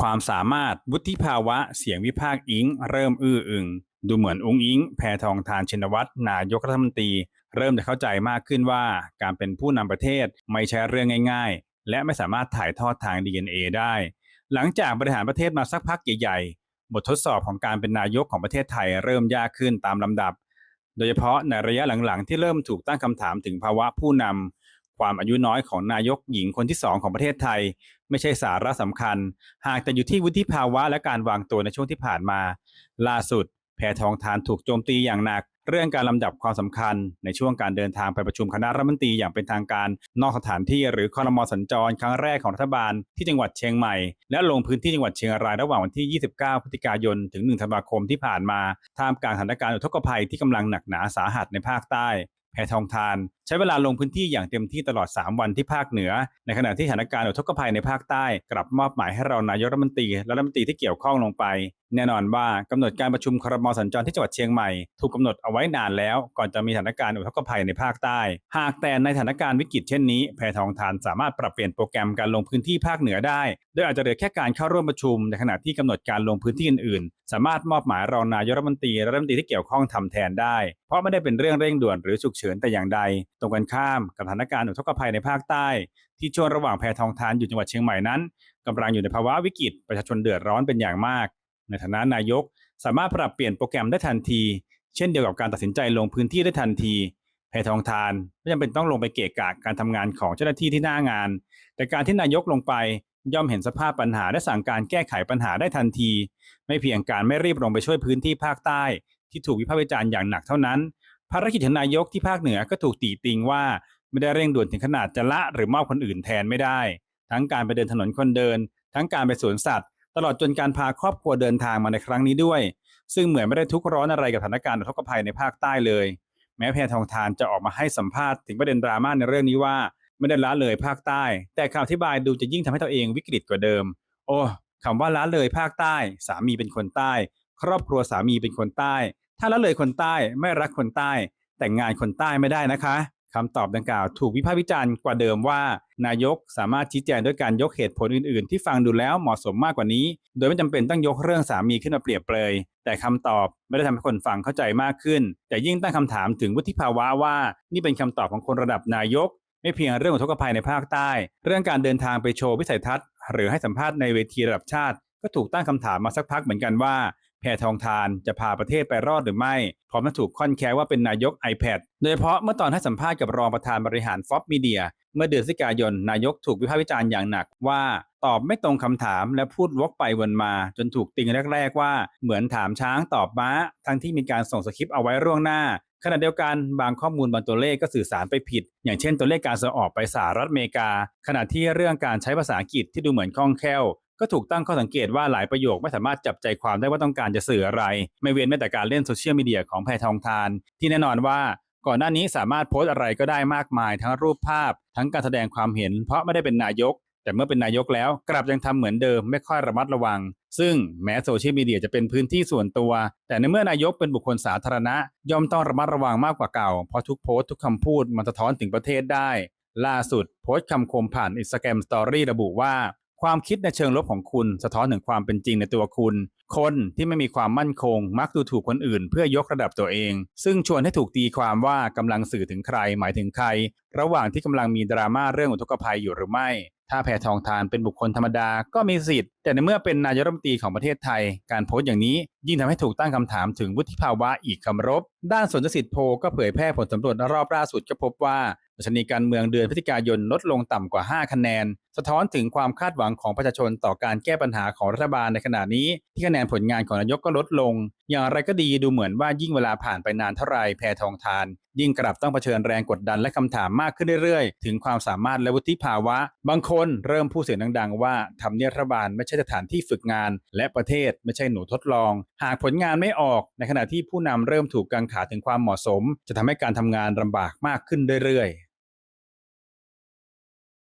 ความสามารถวุฒิภาวะเสียงวิพากษ์อิง เริ่มอื้ออึง ดูเหมือนอุ้งอิง แพทองทานชินวัตรนายกรัฐมนตรี เริ่มจะเข้าใจมากขึ้นว่า การเป็นผู้นำประเทศไม่ใช่เรื่องง่าย ๆ และไม่สามารถถ่ายทอดทาง DNA ได้ หลังจากบริหารประเทศมาสักพักใหญ่ๆ บททดสอบของการเป็นนายกของประเทศไทยเริ่มยากขึ้นตามลำดับ โดยเฉพาะในระยะหลังๆ ที่เริ่มถูกตั้งคำถามถึงภาวะผู้นำ ความอายุน้อยของนายกหญิงคนที่สองของประเทศไทย ไม่ใช่สาระสำคัญ หากแต่อยู่ที่วุฒิภาวะและการวางตัวในช่วงที่ผ่านมา ล่าสุด แพทองทานถูกโจมตีอย่างหนัก เรื่องการลำดับความสำคัญ ในช่วงการเดินทางไปประชุมคณะรัฐมนตรีอย่างเป็นทางการ นอกสถานที่หรือคอรมอสัญจรครั้งแรกของรัฐบาลที่จังหวัดเชียงใหม่ และลงพื้นที่จังหวัดเชียงรายระหว่างวันที่ 29 พฤศจิกายน ถึง 1 ธันวาคมที่ผ่านมาท่ามกลางสถานการณ์อุทกภัยที่กำลังหนักหนาสาหัสในภาคใต้ แพทองทาน ใช้เวลาลงพื้นที่อย่างเต็มที่ตลอด 3 วันที่ภาคเหนือ ในขณะที่สถานการณ์อุทกภัยในภาคใต้ กลับมอบหมายให้เรานายกรัฐมนตรีและรัฐมนตรีที่เกี่ยวข้องลงไป แน่นอนว่ากำหนดการประชุมครมสัญจรที่จังหวัดเชียงใหม่ ถูกกาหนดเอาไว้นานแล้ว ก่อนจะมีสถานการณ์อุทกภัยในภาคใต้ หากแต่ในสถานการณ์วิกฤตเช่นนี้แพทองทานสามารถปรับเปลี่ยนโปรแกรมการลงพื้นที่ภาคเหนือได้ โดยอาจจะเหลือแค่การเข้าร่วมประชุม ในขณะที่กำหนดการลงพื้นที่อื่นๆ สามารถมอบหมายรองนายรัฐมนตรีและรัฐมนตรีที่เกี่ยวข้องทำแทนได้ เพราะไม่ได้เป็นเรื่องเร่งด่วนหรือฉุกเฉินแต่อย่างใด ตรงกันข้ามกับสถานการณ์อุทกภัยในภาคใต้ ที่ช่วงระหว่างแพทองทานอยู่จังหวัดเชียงใหม่นั้นกำลังอยู่ในภาวะวิกฤตประชาชนเดือดร้อนเป็นอย่างมาก ในฐานะนายก สามารถปรับเปลี่ยนโปรแกรมได้ทันที เช่นเดียวกับการตัดสินใจลงพื้นที่ได้ทันทีแพทองทานไม่จำเป็นต้องลงไปเกะกะการทำงานของเจ้าหน้าที่ที่หน้างาน แต่การที่นายกลงไปย่อมเห็นสภาพปัญหาและสั่งการแก้ไขปัญหาได้ทันที ไม่เพียงการไม่รีบลงไปช่วยพื้นที่ภาคใต้ ที่ถูกวิพากษ์วิจารณ์อย่างหนักเท่านั้น ภารกิจของนายกที่ภาคเหนือก็ถูกตีติงว่าไม่ได้เร่งด่วนถึงขนาดจะละหรือมอบคนอื่นแทนไม่ได้ ทั้งการไปเดินถนนคนเดิน ทั้งการไปสวนสัตว์ ตลอดจนการพาครอบครัวเดินทางมาในครั้งนี้ด้วย ซึ่งเหมือนไม่ได้ทุกข์ร้อนอะไรกับสถานการณ์อุทกภัยในภาคใต้เลย แม้แพทองทานจะออกมาให้สัมภาษณ์ถึงประเด็นดราม่าในเรื่องนี้ว่า ไม่ได้ละเลยภาคใต้ แต่คำอธิบายดูจะยิ่งทำให้ตัวเองวิกฤตกว่าเดิม โอ้คำว่าละเลยภาคใต้ สามีเป็นคนใต้ ครอบครัวสามีเป็นคนใต้ ถ้าละเลยคนใต้ไม่รักคนใต้ แต่งงานคนใต้ไม่ได้นะคะ คำตอบดังกล่าวถูกวิพากษ์วิจารณ์กว่าเดิมว่า นายกสามารถชี้แจงด้วยการยกเหตุผลอื่นๆ ที่ฟังดูแล้วเหมาะสมมากกว่านี้ โดยไม่จำเป็นต้องยกเรื่องสามีขึ้นมาเปรียบเปรยแต่คำตอบไม่ได้ทำให้คนฟังเข้าใจมากขึ้น แต่ยิ่งตั้งคำถามถึงวุฒิภาวะว่า นี่เป็นคำตอบของคนระดับนายก ไม่เพียงเรื่องอุทกภัยในภาคใต้ เรื่องการเดินทางไปโชว์วิสัยทัศน์ หรือให้สัมภาษณ์ในเวทีระดับชาติ ก็ถูกตั้งคำถามมาสักพักเหมือนกันว่า แพทองทานจะพาประเทศไปรอดหรือไม่ พร้อมจะถูกค่อนแค้ว่าเป็นนายก iPad โดยเฉพาะเมื่อตอนให้สัมภาษณ์กับรองประธานบริหารฟอปมีเดียเมื่อเดือนพฤศจิกายน นายกถูกวิพากษ์วิจารณ์อย่างหนักว่าตอบไม่ตรงคำถามและพูดวกไปวนมา จนถูกติงแรก ๆ ว่าเหมือนถามช้างตอบม้า ทั้งที่มีการส่งสคริปต์เอาไว้ล่วงหน้าขณะเดียวกันบางข้อมูลบางตัวเลขก็สื่อสารไปผิด อย่างเช่นตัวเลขการส่งออกไปสหรัฐอเมริกา ขณะที่เรื่องการใช้ภาษาอังกฤษที่ดูเหมือนคล่องแคล่ว ก็ถูกตั้งข้อสังเกตว่าหลายประโยคไม่สามารถจับใจความได้ว่าต้องการจะสื่ออะไร ไม่เว้นแม้แต่การเล่นโซเชียลมีเดียของแพทองทาน ที่แน่นอนว่าก่อนหน้านี้สามารถโพสต์อะไรก็ได้มากมาย ทั้งรูปภาพ ทั้งการแสดงความเห็น เพราะไม่ได้เป็นนายก แต่เมื่อเป็นนายกแล้วกลับยังทำเหมือนเดิมไม่ค่อยระมัดระวัง ซึ่งแม้โซเชียลมีเดียจะเป็นพื้นที่ส่วนตัว แต่ในเมื่อนายกเป็นบุคคลสาธารณะ ย่อมต้องระมัดระวังมากกว่าเก่า เพราะทุกโพสต์ทุกคำพูดมันสะท้อนถึงประเทศได้ ล่าสุดโพสต์คำคมผ่านอินสตาแกรมสตอรี่ระบุว่า ความคิดในเชิงลบของคุณสะท้อนถึงความเป็นจริงในตัวคุณ คนที่ไม่มีความมั่นคง มักดูถูกคนอื่น เพื่อยกระดับตัวเอง ซึ่งชวนให้ถูกตีความว่ากำลังสื่อถึงใครหมายถึงใคร ระหว่างที่กำลังมีดราม่าเรื่องอุทกภัยอยู่หรือไม่ ถ้าแพทองทานเป็นบุคคลธรรมดาก็มีสิทธิ์ แต่ในเมื่อเป็นนายรัฐมนตรีของประเทศไทย การโพสต์อย่างนี้ยิ่งทำให้ถูกตั้งคำถามถึงวุฒิภาวะอีกคำรบ ด้านสวนสิทธิ์โพก็เผยแพร่ผลสำรวจรอบล่าสุดก็พบว่าดัชนีการเมืองเดือนพฤศจิกายนลดลงต่ำกว่า 5 คะแนน สะท้อนถึงความคาดหวังของประชาชนต่อการแก้ปัญหาของรัฐบาลในขณะนี้ ที่คะแนนผลงานของนายกก็ลดลง อย่างไรก็ดีดูเหมือนว่ายิ่งเวลาผ่านไปนานเท่าไรแพทองทาน ยิ่งกลับต้องเผชิญแรงกดดันและคำถามมากขึ้นเรื่อยๆ ถึงความสามารถและวุฒิภาวะ บางคนเริ่มพูดเสียงดังๆ ว่าทำเนียบรัฐบาลไม่ใช่สถานที่ฝึกงาน และประเทศไม่ใช่หนูทดลอง หากผลงานไม่ออก ในขณะที่ผู้นำเริ่มถูกกังขาถึงความเหมาะสม จะทำให้การทำงานลำบากมากขึ้นเรื่อยๆ